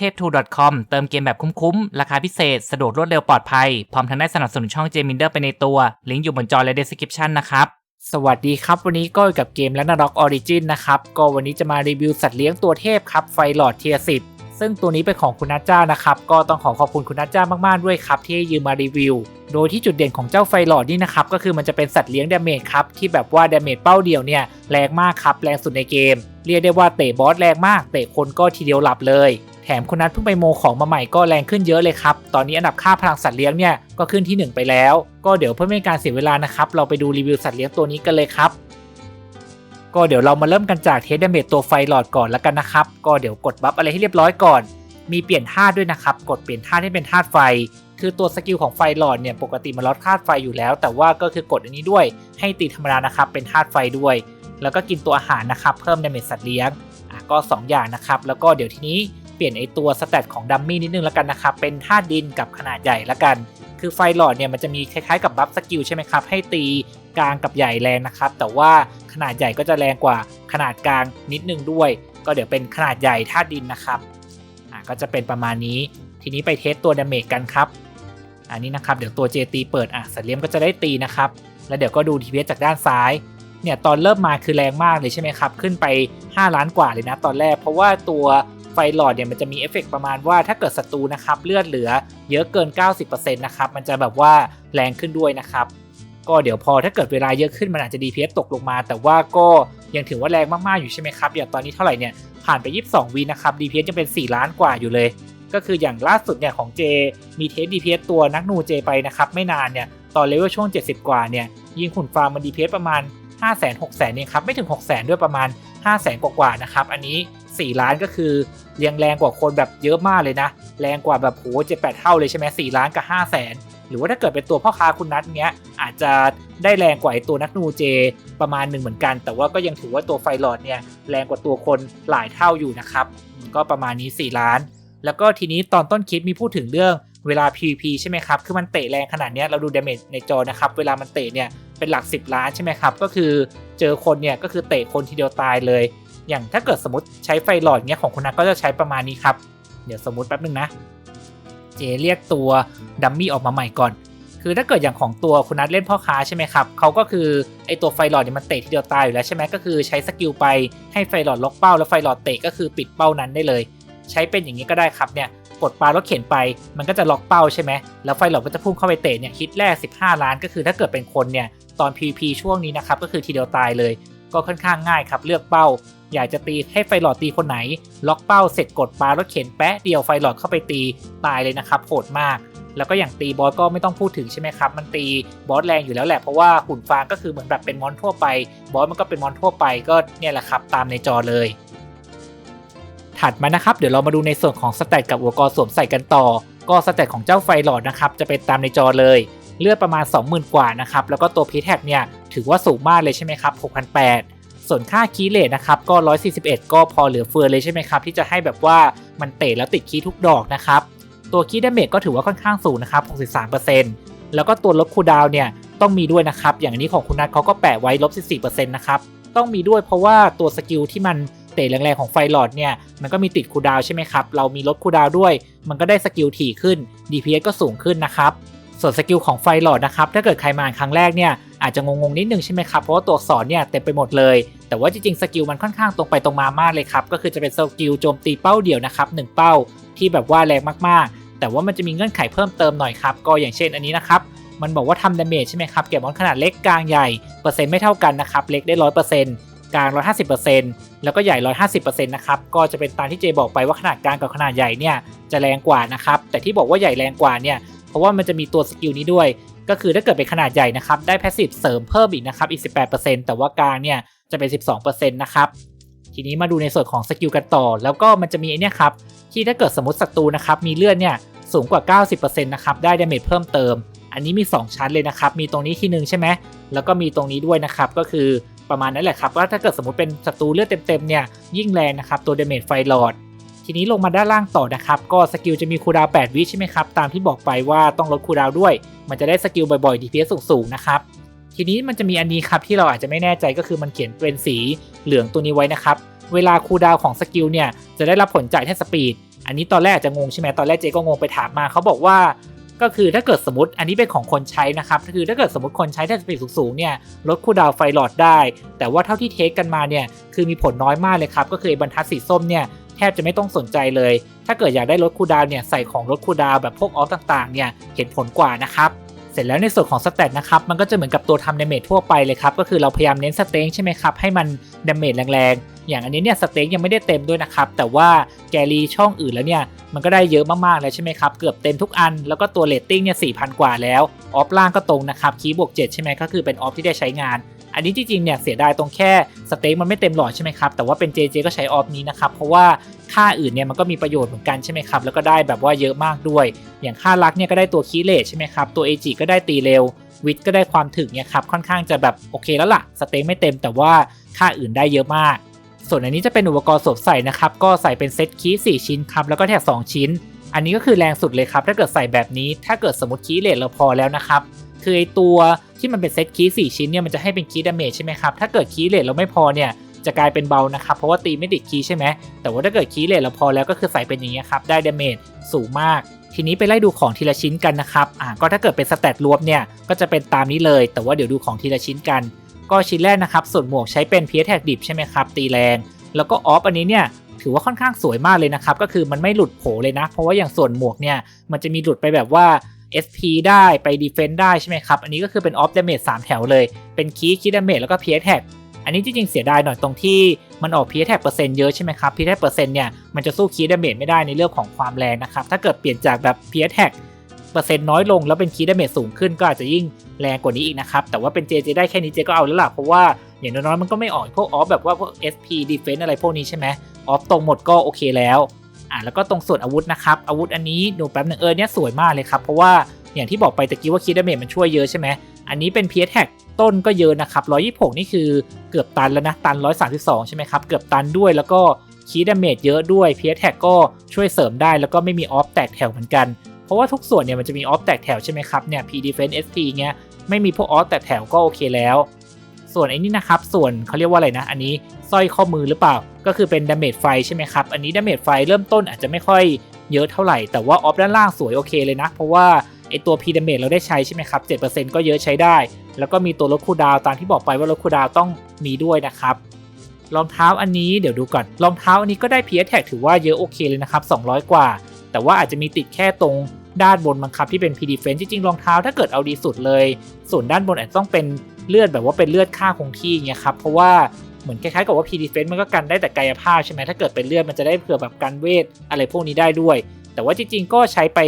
ทพ 2.com เติมเกมแบบคุ้มๆ ราคาพิเศษ สะดวกรวดเร็วปลอดภัย พร้อมทั้งได้สนับสนุนช่องเจมินเดอร์ไปในตัว ลิงก์อยู่บนจอและ description นะครับ สวัสดีครับ วันนี้ก็อยู่กับเกมและนาร็อกออริจินนะครับ ก็วันนี้จะมารีวิวสัตว์เลี้ยงตัวเทพครับ ไฟหลอดเทียสิบซึ่งตัวนี้เป็นของคุณนัทจ้านะครับ ก็ต้องขอขอบคุณคุณนัทจ้ามากๆด้วยครับ ที่ให้ยืมมารีวิว โดยที่จุดเด่นของเจ้าไฟหลอดนี่นะครับก็คือมันจะเป็นสัตว์เลี้ยงดาเมจครับที่แบบว่าดาเมจเป้าเดียวเนี่ยแรงมากครับแรงสุดในเกม เรียกได้ว่าเตะบอสแรงมากเตะคนก็ทีเดียวหลับเลย แถมคุณนัทเพิ่งไปโมของมาใหม่ก็แรงขึ้นเยอะเลยครับ ตอนนี้อันดับค่าพลังสัตว์เลี้ยงเนี่ยก็ขึ้นที่ 1 ไปแล้ว ก็เดี๋ยวเพื่อไม่ให้การเสียเวลานะครับ เราไปดูรีวิวสัตว์เลี้ยงตัวนี้กันเลยครับ ก็เดี๋ยวเรามาเริ่มกันจากเทสเดเมจตัวไฟหลอดก่อนแล้วกันนะครับ ก็เดี๋ยวกดบัฟอะไรให้เรียบร้อยก่อน มีเปลี่ยนธาตุด้วยนะครับ กดเปลี่ยนธาตุให้เป็นธาตุไฟ คือตัวสกิลของไฟหลอดเนี่ยปกติมันลดธาตุไฟอยู่แล้ว แต่ว่าก็คือกดอันนี้ด้วย ให้ตีธรรมดานะครับ เป็นธาตุไฟด้วย แล้วก็กินตัวอาหารนะครับ เพิ่มดเมจสัตว์เลี้ยง ก็ 2 อย่างนะครับ แล้วก็เดี๋ยวทีนี้ ลี่ยนไอตัวสเตตของดัมมี่นิดนึงแล้วกันนะครับเป็นธาตุดินกับขนาดใหญ่แล้วกัน คือไฟหลอดเนี่ยมันจะมีคล้ายๆกับบัฟสกิลใช่ไหมครับให้ตีกลางกับใหญ่แรงนะครับ แต่ว่าขนาดใหญ่ก็จะแรงกว่าขนาดกลางนิดนึงด้วย ก็เดี๋ยวเป็นขนาดใหญ่ธาตุดินนะครับอะก็จะเป็นประมาณนี้ ทีนี้ไปเทสตัวดาเมจกันครับ อันนี้นะครับเดี๋ยวตัวเจตีเปิดอะสัตว์เลี้ยงก็จะได้ตีนะครับ แล้วเดี๋ยวก็ดูทีเจากด้านซ้าย เนี่ยตอนเริ่มมาคือแรงมากเลยใช่ไหมครับ ขึ้นไป 5 ล้านกว่าเลยนะตอนแรก เพราะว่าตัว ไฟหลอดเนี่ยมันจะมีเอฟเฟกประมาณว่าถ้าเกิดศัตรูนะครับเลือดเหลือเยอะเกิน 90%นะครับมันจะแบบว่าแรงขึ้นด้วยนะครับก็เดี๋ยวพอถ้าเกิดเวลาเยอะขึ้นมันอาจจะ DPS ตกลงมา แต่ว่าก็ยังถือว่าแรงมากๆอยู่ใช่ไหมครับอย่างตอนนี้เท่าไหร่เนี่ยผ่านไป 22วีนะครับ DPS ยังเป็น 4 ล้านกว่าอยู่เลย ก็คืออย่างล่าสุดเนี่ยของ J มีเทส DPS ตัวนักนู J ไปนะครับไม่นานเนี่ยตอนเลเวลช่วง 70 กว่าเนี่ยยิงขุนฟาร์มมัน DPS ประมาณ 5 0 0 0 0 0 6 0 0 0 0เองครับไม่ถึง 6 0 0 0 0 0 ด้วยประมาณ 5 0 0 0 0 0กว่าๆนะครับ อันนี้ 4 ล้านก็คือเรียงแรงกว่าคนแบบเยอะมากเลยนะ แรงกว่าแบบโหเจ็ดแปดเท่าเลยใช่ไหม4ล้านกับ5 0 0 0 0 0หรือว่าถ้าเกิดเป็นตัวพ่อค้าคุณนัทเนี้ยอาจจะได้แรงกว่าไอตัวนักนูเจประมาณหนึ่งเหมือนกัน แต่ว่าก็ยังถือว่าตัวไฟหลอดเนี่ยแรงกว่าตัวคนหลายเท่าอยู่นะครับ ก็ประมาณนี้ 4 ล้าน แล้วก็ทีนี้ตอนต้นคลิปมีพูดถึงเรื่องเวลา PVP ใช่ไหมครับ คือมันเตะแรงขนาดนี้เราดูดาเมจในจอนะครับ เวลามันเตะเนี่ย เป็นหลัก 10 ล้านใช่ไหมครับ ก็คือเจอคนเนี่ยก็คือเตะคนทีเดียวตายเลย อย่างถ้าเกิดสมมติใช้ไฟหลอดเนี่ยของคุณนัทก็จะใช้ประมาณนี้ครับ เดี๋ยวสมมติแป๊บนึงนะ เจเรียกตัวดัมมี่ออกมาใหม่ก่อน คือถ้าเกิดอย่างของตัวคุณนัทเล่นพ่อค้าใช่ไหมครับเขาก็คือไอตัวไฟหลอดเนี่ยมันเตะทีเดียวตายอยู่แล้วใช่ไหมก็คือใช้สกิลไปให้ไฟหลอดล็อกเป้าแล้วไฟหลอดเตะก็คือปิดเป้านั้นได้เลย ใช้เป็นอย่างนี้ก็ได้ครับเนี่ย กดปลารถเข็นไป มันก็จะล็อกเป้าใช่ไหมแล้วไฟหลอดก็จะพุ่งเข้าไปเตะเนี่ยฮิตแรก 15 ล้านก็คือถ้าเกิดเป็นคนเนี่ยตอน PVP ช่วงนี้นะครับก็คือทีเดียวตายเลย ก็ค่อนข้างง่ายครับเลือกเป้า อยากจะตีให้ไฟหลอดตีคนไหน ล็อกเป้าเสร็จกดปลารถเข็นแปะเดียวไฟหลอดเข้าไปตีตายเลยนะครับโหดมากแล้วก็อย่างตีบอสก็ไม่ต้องพูดถึงใช่ไหมครับ มันตีบอสแรงอยู่แล้วแหละ เพราะว่าหุ่นฟางก็คือเหมือนแบบเป็นมอนทั่วไป บอสมันก็เป็นมอนทั่วไปก็เนี่ยแหละครับ ตามในจอเลย ถัดมานะครับ เดี๋ยวเรามาดูในส่วนของสเตตกับอุปกรณ์สวมใส่กันต่อ ก็สเตตของเจ้าไฟหลอดนะครับ จะเป็นตามในจอเลย เลือดประมาณ 20,000 กว่านะครับ แล้วก็ตัวพีแท็กเนี่ยถือว่าสูงมากเลยใช่ไหมครับ6,800 ส่วนค่าคีย์เลทนะครับก็ 141 ก็พอเหลือเฟือเลยใช่ไหมครับ ที่จะให้แบบว่ามันเตะแล้วติดคีย์ทุกดอกนะครับ ตัวคีย์ดาเมจก็ถือว่าค่อนข้างสูงนะครับ 63%แล้วก็ตัวลดคูดาวเนี่ยต้องมีด้วยนะครับ อย่างนี้ของคุณนัทเขาก็แปะไว้ลบ14%นะครับ ต้องมีด้วยเพราะว่าตัวสกิลที่มัน เตะแรงๆของไฟหลอดเนี่ยมันก็มีติดคูดาวใช่ไหมครับ เรามีลดคูดาวด้วย มันก็ได้สกิลถี่ขึ้น DPS ก็สูงขึ้นนะครับส่วนสกิลของไฟหลอดนะครับถ้าเกิดใครมาครั้งแรกเนี่ยอาจจะงงๆนิดนึงใช่ไหมครับเพราะว่าตัวอักษรเนี่ยเต็มไปหมดเลย แต่ว่าจริงๆสกิลมันค่อนข้างตรงไปตรงมามากเลยครับก็คือจะเป็นสกิลโจมตีเป้าเดียวนะครับหนึ่งเป้าที่แบบว่าแรงมากๆ แต่ว่ามันจะมีเงื่อนไขเพิ่มเติมหน่อยครับก็อย่างเช่นอันนี้นะครับมันบอกว่าทำดาเมจใช่ไหมครับแก่มอนขนาดเล็กกลางใหญ่เปอร์เซ็นต์ไม่เท่ากันนะครับเล็กได้ร้อยเปอร์เซ็นต์ กลาง 150%แล้วก็ใหญ่ 150%นะครับ ก็จะเป็นตามที่เจบอกไปว่าขนาดกลางกับขนาดใหญ่เนี่ยจะแรงกว่านะครับ แต่ที่บอกว่าใหญ่แรงกว่าเนี่ย เพราะว่ามันจะมีตัวสกิลนี้ด้วย ก็คือถ้าเกิดเป็นขนาดใหญ่นะครับ ได้แพสซีฟเสริมเพิ่มอีกนะครับ อีก 18%แต่ว่ากลางเนี่ยจะเป็น 12%นะครับ ทีนี้มาดูในส่วนของสกิลกันต่อ แล้วก็มันจะมีไอ้เนี่ยครับ ที่ถ้าเกิดสมมติศัตรูนะครับ มีเลือดเนี่ยสูงกว่า 90%นะครับ ได้ดาเมจเพิ่มเติม อันนี้มี 2 ชั้นเลยนะครับ มีตรงนี้ที่หนึ่งใช่ไหมแล้วก็มีตรงนี้ด้วยนะครับ ก็คือ ประมาณนั้นแหละครับว่าถ้าเกิดสมมติเป็นศัตรูเลือดเต็มๆเนี่ยยิ่งแรงนะครับตัวเดเมจไฟหลอด ทีนี้ลงมาด้านล่างต่อนะครับ ก็สกิลจะมีคูดาว8วิใช่ไหมครับ ตามที่บอกไปว่าต้องลดคูดาวด้วย มันจะได้สกิลบ่อยๆ DPS สูงๆนะครับทีนี้มันจะมีอันนี้ครับที่เราอาจจะไม่แน่ใจก็คือมันเขียนเป็นสีเหลืองตัวนี้ไว้นะครับเวลาคูดาวของสกิลเนี่ยจะได้รับผลจ่ายแท่สปีดอันนี้ตอนแรกอาจจะงงใช่ไหมตอนแรกเจก็งงไปถามมาเขาบอกว่า ก็คือถ้าเกิดสมมติอันนี้เป็นของคนใช้นะครับคือถ้าเกิดสมมติคนใช้ถ้าสปีดสูงๆเนี่ยลดคูลดาวไฟหลอดได้ แต่ว่าเท่าที่เทสกันมาเนี่ยคือมีผลน้อยมากเลยครับก็คือไอ้บรรทัดสีส้มเนี่ยแทบจะไม่ต้องสนใจเลย ถ้าเกิดอยากได้ลดคูลดาวเนี่ยใส่ของลดคูลดาวแบบพวกออฟต่างๆเนี่ยเห็นผลกว่านะครับ เสร็จแล้วในส่วนของสเตตนะครับมันก็จะเหมือนกับตัวทำดาเมจทั่วไปเลยครับก็คือเราพยายามเน้นสเต็งใช่ไหมครับให้มันดาเมจแรงๆ อย่างอันนี้เนี่ยสเต็งยังไม่ได้เต็มด้วยนะครับแต่ว่าแกลีช่องอื่นแล้วเนี่ยมันก็ได้เยอะมากๆแล้วใช่ไหมครับเกือบเต็มทุกอันแล้วก็ตัวเลตติ้งเนี่ยสี่พันกว่าแล้วออฟล่างก็ตรงนะครับคีย์บวก7ใช่ไหมก็คือเป็นออฟที่ได้ใช้งาน อันนี้จริงๆเนี่ยเสียดายตรงแค่สเต็งมันไม่เต็มหลอดใช่ไหมครับแต่ว่าเป็น JJ ก็ใช้ออฟนี้นะครับเพราะว่าค่าอื่นเนี่ยมันก็มีประโยชน์เหมือนกันใช่ไหมครับแล้วก็ได้แบบว่าเยอะมากด้วย อย่างค่ารักเนี่ยก็ได้ตัวคีเลตใช่ไหมครับตัวเอจิก็ได้ตีเร็ววิทก็ได้ความถึกเนี่ยครับค่อนข้างจะแบบโอเคแล้วล่ะสเต็งไม่เต็มแต่ว่าค่าอื่นได้เยอะมาก ส่วนอันนี้จะเป็นอุปกรณ์สวมใส่นะครับก็ใส่เป็นเซตคีย์4ชิ้นครับแล้วก็แท็ก2ชิ้น อันนี้ก็คือแรงสุดเลยครับถ้าเกิดใส่แบบนี้ ถ้าเกิดสมมติคีเลทเราพอแล้วนะครับ คือไอตัวที่มันเป็นเซตคีย์4ชิ้นเนี่ยมันจะให้เป็นคีย์ดาเมจใช่ไหมครับถ้าเกิดคีย์เลทเราไม่พอเนี่ยจะกลายเป็นเบานะครับ เพราะว่าตีไม่ติดคีย์ใช่ไหมแต่ว่าถ้าเกิดคีย์เลทเราพอแล้วก็คือใส่เป็นอย่างนี้ยครับ ได้ดาเมจสูงมาก ทีนี้ไปไล่ดูของทีละชิ้นกันนะครับอ่าก็ถ้าเกิดเป็นสแตทรวมเนี่ยก็จะเป็นตามนี้เลย แต่ว่าเดี๋ยวดูของทีละชิ้นกัน ก็ชิ้นแรกนะครับส่วนหมวกใช้เป็นเพียแท็กดิบใช่ไหมครับตีแรง แล้วก็ออฟอันนี้เนี่ยถือว่าค่อนข้างสวยมากเลยนะครับ ก็คือมันไม่หลุดโผเลยนะ เพราะว่าอย่างส่วนหมวกเนี่ยมันจะมีหลุดไปแบบว่า SP ได้ไป Defense ได้ใช่ไหมครับ อันนี้ก็คือเป็น Off Damage 3 แถวเลย เป็นคีย์คีย์ดาเมจแล้วก็ p s Tag อันนี้จริงๆเสียดายหน่อยตรงที่มันออก p s Tag เปอร์เซ็นต์เยอะใช่ไหมครับ p s Tag เปอร์เซ็นต์เนี่ยมันจะสู้คีย์ดาเมจไม่ได้ในเรื่องของความแรงนะครับ ถ้าเกิดเปลี่ยนจากแบบ p s Tag เปอร์เซ็นต์น้อยลงแล้วเป็นคีย์ดาเมจสูงขึ้นก็อาจจะยิ่งแรงกว่านี้อีกนะครับ แต่ว่าเป็น JJ ได้แค่นี้เจก็เอาแล้วล่ะเพราะว่าอย่างน้อยๆมันก็ไม่ออกพวกออฟแบบว่าพวก SP Defense อะไรพวกนี้ใช่ไหมออฟตรงหมดก็โอเคแล้ว อ่าแล้วก็ตรงส่วนอาวุธนะครับอาวุธอันนี้ดูแป๊บหนึ่งเออเนี่ยสวยมากเลยครับเพราะว่าอย่างที่บอกไปตะกี้ว่าคีดาเมจมันช่วยเยอะใช่ไหมอันนี้เป็นเพียแท็กต้นก็เยอะนะครับ126 นี่คือเกือบตันแล้วนะตัน 132 ใช่ไหมครับเกือบตันด้วยแล้วก็คีดาเมจเยอะด้วยเพียแท็กก็ช่วยเสริมได้แล้วก็ไม่มีออฟแตกแถวเหมือนกัน เพราะว่าทุกส่วนเนี่ยมันจะมีออฟแตกแถวใช่ไหมครับเนี่ย P Defense SP เงี้ยไม่มีพวกออฟแตกแถวก็โอเคแล้ว ส่วนไอ้นี่นะครับ ส่วนเขาเรียกว่าอะไรนะ อันนี้สร้อยข้อมือหรือเปล่า ก็คือเป็นดาเมจไฟใช่ไหมครับ อันนี้ดาเมจไฟเริ่มต้นอาจจะไม่ค่อยเยอะเท่าไหร่ แต่ว่าออฟด้านล่างสวยโอเคเลยนะ เพราะว่าไอตัว P ดาเมจเราได้ใช้ใช่ไหมครับ 7%ก็เยอะใช้ได้ แล้วก็มีตัวลดคูดาวตามที่บอกไปว่าลดคูดาวต้องมีด้วยนะครับ รองเท้าอันนี้เดี๋ยวดูก่อน รองเท้าอันนี้ก็ได้ PS Tag ถือว่าเยอะโอเคเลยนะครับ 200 กว่า แต่ว่าอาจจะมีติดแค่ตรงด้านบนบังคับที่เป็น P Defense จริงๆรองเท้าถ้าเกิดเอาดีสุดเลย ส่วนด้านบนอาจจะต้องเป็น เลือดแบบว่าเป็นเลือดค่าคงที่เงี้ยครับเพราะว่าเหมือนคล้ายๆกับว่า P Defense มันก็กันได้แต่กายภาพใช่ไหมถ้าเกิดเป็นเลือดมันจะได้เผื่อแบบกันเวทอะไรพวกนี้ได้ด้วย แต่ว่าจริงๆก็ใช้ไป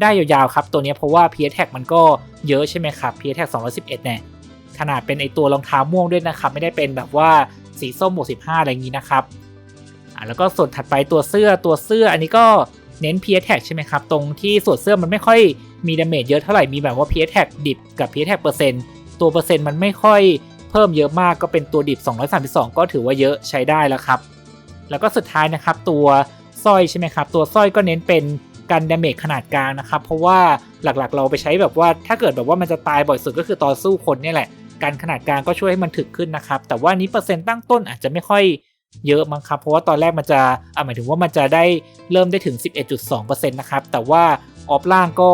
ได้ยาวๆครับ ตัวนี้เพราะว่า PS Tag มันก็เยอะใช่ไหมครับ PS Tag 211เนี่ยขนาดเป็นไอตัวรองเท้าม่วงด้วยนะครับ ไม่ได้เป็นแบบว่าสีส้มบวก15อะไรอย่างนี้นะครับอ่าแล้วก็ส่วนถัดไปตัวเสื้อตัวเสื้ออันนี้ก็เน้น PS Tag ใช่ไหมครับ ตรงที่ส่วนเสื้อมันไม่ค่อยมีดาเมจเยอะเท่าไหร่มีแบบว่า PS Tag ดิบกับ PS Tag เปอร์เซ็นต์ ตัวเปอร์เซ็นต์มันไม่ค่อยเพิ่มเยอะมากก็เป็นตัวดิบ 232 ก็ถือว่าเยอะใช้ได้แล้วครับ แล้วก็สุดท้ายนะครับตัวสร้อยใช่ไหมครับ ตัวสร้อยก็เน้นเป็นกันดาเมจขนาดกลางนะครับ เพราะว่าหลักๆ เราไปใช้แบบว่าถ้าเกิดแบบว่ามันจะตายบ่อยสุดก็คือต่อสู้คนนี่แหละ การขนาดกลางก็ช่วยให้มันถึกขึ้นนะครับ แต่ว่านี้เปอร์เซ็นต์ตั้งต้นอาจจะไม่ค่อยเยอะมั้งครับ เพราะว่าตอนแรกมันจะอ่าหมายถึงว่ามันจะได้เริ่มได้ถึง 11.2%นะครับ แต่ว่าออฟล่างก็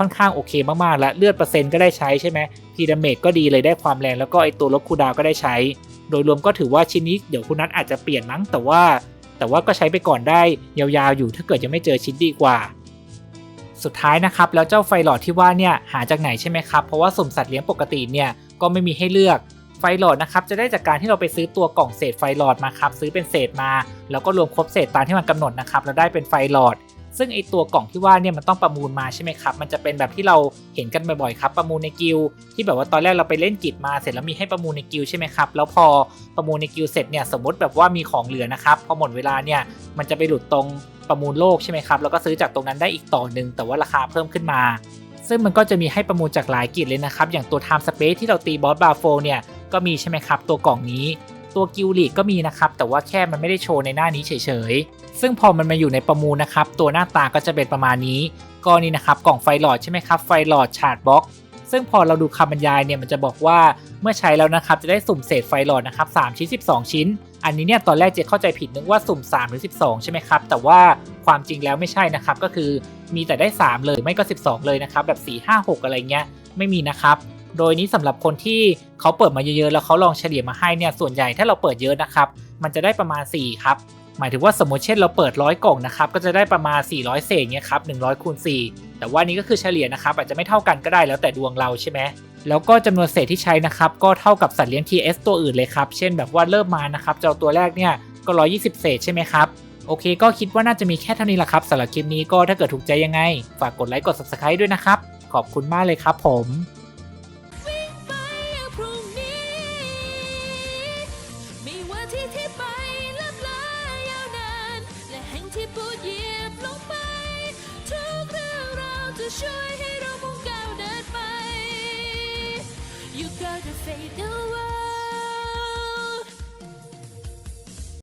ค่อนข้างโอเคมากๆ แล้วเลือดเปอร์เซ็นต์ก็ได้ใช้ใช่ไหมพีดาเมจก็ดีเลยได้ความแรงแล้วก็ไอตัวลบคูดาวก็ได้ใช้ โดยรวมก็ถือว่าชิ้นนี้เดี๋ยวคุณนัทอาจจะเปลี่ยนมั้งแต่ว่า แต่ว่าก็ใช้ไปก่อนได้ยาวๆอยู่ถ้าเกิดยังไม่เจอชิ้นดีกว่า สุดท้ายนะครับแล้วเจ้าไฟหลอดที่ว่าเนี่ยหาจากไหนใช่ไหมครับเพราะว่าสุ่มสัตว์เลี้ยงปกติเนี่ยก็ไม่มีให้เลือกไฟหลอดนะครับจะได้จากการที่เราไปซื้อตัวกล่องเศษไฟหลอดมาครับซื้อเป็นเศษมา แล้วก็รวมครบเศษตามที่มันกำหนดนะครับแล้วได้เป็นไฟหลอด ซึ่งไอตัวกล่องที่ว่าเนี่ยมันต้องประมูลมาใช่ไหมครับ มันจะเป็นแบบที่เราเห็นกันบ่อยๆครับ ประมูลในกิลที่แบบว่าตอนแรกเราไปเล่นกิจมาเสร็จแล้วมีให้ประมูลในกิลใช่ไหมครับ แล้วพอประมูลในกิลเสร็จเนี่ยสมมติแบบว่ามีของเหลือนะครับ พอหมดเวลาเนี่ยมันจะไปหลุดตรงประมูลโลกใช่ไหมครับ แล้วก็ซื้อจากตรงนั้นได้อีกต่อหนึ่งแต่ว่าราคาเพิ่มขึ้นมา ซึ่งมันก็จะมีให้ประมูลจากหลายกิจเลยนะครับ อย่างตัว Time Space ที่เราตีบอสบาโฟเนี่ยก็มีใช่ไหมครับ ตัวกล่องนี้ ตัวกิลลีกก็มีนะครับ แต่ว่าแค่มันไม่ได้โชว์ในหน้านี้เฉยๆ ซึ่งพอมันมาอยู่ในประมูลนะครับ ตัวหน้าตาก็จะเป็นประมาณนี้ ก็นี่นะครับกล่องไฟหลอดใช่ไหมครับ ไฟหลอดชาร์จบ็อก ซึ่งพอเราดูคำบรรยายเนี่ยมันจะบอกว่าเมื่อใช้แล้วนะครับจะได้สุ่มเศษไฟหลอดนะครับ3ชิ้น 12 ชิ้น อันนี้เนี่ยตอนแรกเจเข้าใจผิดนึกว่าสุ่ม 3 หรือ 12 ใช่ไหมครับ แต่ว่าความจริงแล้วไม่ใช่นะครับ ก็คือมีแต่ได้ 3 เลยไม่ก็ 12 เลยนะครับแบบ 4 5 6 อะไรเงี้ยไม่มีนะครับโดยนี้สำหรับคนที่เขาเปิดมาเยอะๆแล้วเขาลองเฉลี่ยมาให้เนี่ยส่วนใหญ่ถ้าเราเปิดเยอะนะครับมันจะได้ประมาณ 4 ครับ หมายถึงว่าสมมติเช่นเราเปิดร้อยกล่องนะครับก็จะได้ประมาณ 400 เศษเนี่ยครับ100คูณ4แต่ว่านี้ก็คือเฉลี่ยนะครับอาจจะไม่เท่ากันก็ได้แล้วแต่ดวงเราใช่ไหมแล้วก็จำนวนเศษที่ใช้นะครับก็เท่ากับสัตว์เลี้ยง TS ตัวอื่นเลยครับ เช่นแบบว่าเริ่มมานะครับเจ้าตัวแรกเนี่ยก็ 120 เศษใช่ไหมครับโอเค ก็คิดว่าน่าจะมีแค่เท่านี้แหละครับสำหรับคลิปนี้ก็ถ้าเกิดถูกใจยังไง ฝากกดไลค์กด subscribe ด้วยนะครับ ขอบคุณมากเลยครับผม